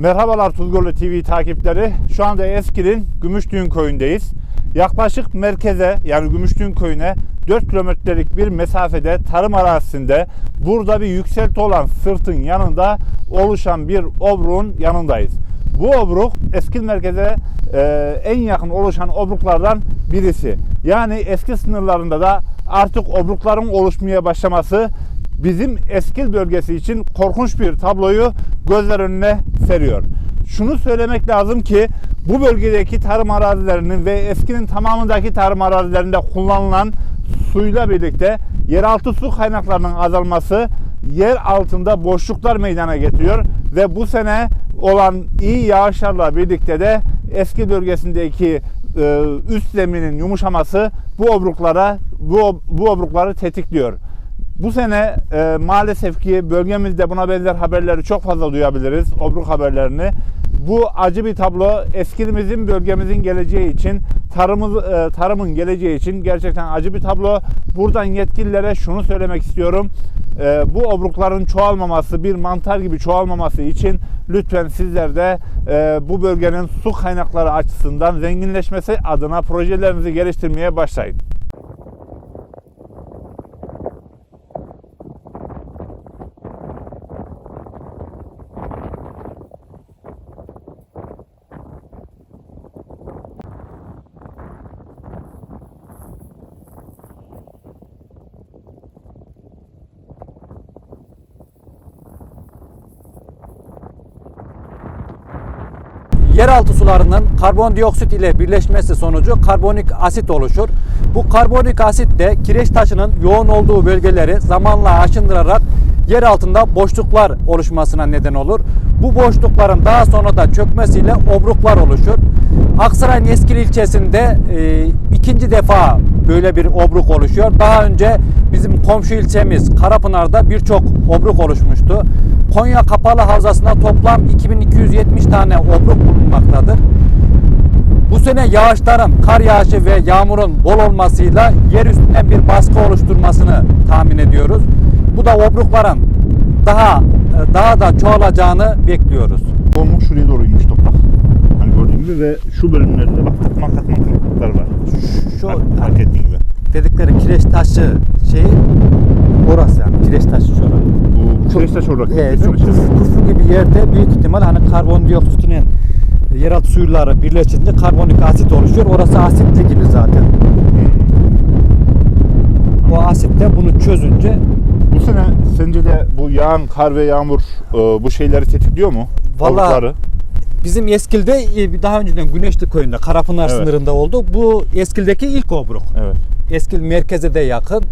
Merhabalar Tuzgorlu TV takipleri. Şu anda Eskil'in Gümüşdüğün köyündeyiz. Yaklaşık merkeze yani Gümüşdüğün köyüne 4 kilometrelik bir mesafede tarım arazisinde burada bir yükselti olan sırtın yanında oluşan bir obruğun yanındayız. Bu obruk Eskil merkeze e, en yakın oluşan obruklardan birisi. Yani eski sınırlarında da artık obrukların oluşmaya başlaması bizim Eskil bölgesi için korkunç bir tabloyu gözler önüne seriyor. Şunu söylemek lazım ki bu bölgedeki tarım arazilerinin ve Eskil'in tamamındaki tarım arazilerinde kullanılan suyla birlikte yeraltı su kaynaklarının azalması yer altında boşluklar meydana getiriyor ve bu sene olan iyi yağışlarla birlikte de Eskil bölgesindeki e, üst zeminin yumuşaması bu obruklara bu, bu obrukları tetikliyor. Bu sene e, maalesef ki bölgemizde buna benzer haberleri çok fazla duyabiliriz. Obruk haberlerini. Bu acı bir tablo eskilimizin bölgemizin geleceği için tarımız, e, tarımın geleceği için gerçekten acı bir tablo. Buradan yetkililere şunu söylemek istiyorum. E, bu obrukların çoğalmaması, bir mantar gibi çoğalmaması için lütfen sizler de e, bu bölgenin su kaynakları açısından zenginleşmesi adına projelerinizi geliştirmeye başlayın. Yeraltı sularının karbondioksit ile birleşmesi sonucu karbonik asit oluşur. Bu karbonik asit de kireç taşının yoğun olduğu bölgeleri zamanla aşındırarak yer altında boşluklar oluşmasına neden olur. Bu boşlukların daha sonra da çökmesiyle obruklar oluşur. Aksaray'ın Eskil ilçesinde e, ikinci defa böyle bir obruk oluşuyor. Daha önce bizim komşu ilçemiz Karapınar'da birçok obruk oluşmuştu. Konya Kapalı Havzası'nda toplam 2270 tane obruk bulunmaktadır. Bu sene yağışların, kar yağışı ve yağmurun bol olmasıyla yer üstünden bir baskı oluşturmasını tahmin ediyoruz. Bu da obrukların daha daha da çoğalacağını bekliyoruz. Olmuş şuraya doğru inmiş toprak. Hani gördüğün gibi ve şu bölümlerde bak katman katman kırıklıklar var. Şu Fark, fark ettiğin gibi. dedikleri kireç taşı şeyi orası yani kireç taşı şurası. Bu kireç taş olarak Evet, geçiyor kufu, işte. kufu gibi yerde büyük ihtimal hani karbondioksitinin yeraltı suyları birleşince karbonik asit oluşuyor. Orası asitli gibi zaten. O asit de bunu çözünce Bu sene sence de bu yağan kar ve yağmur e, bu şeyleri tetikliyor mu? Balıkları. bizim Eskil'de e, daha önceden Güneşli köyünde Karapınar Evet. sınırında oldu. Bu Eskil'deki ilk obruk. Evet. Eskil merkeze de yakın.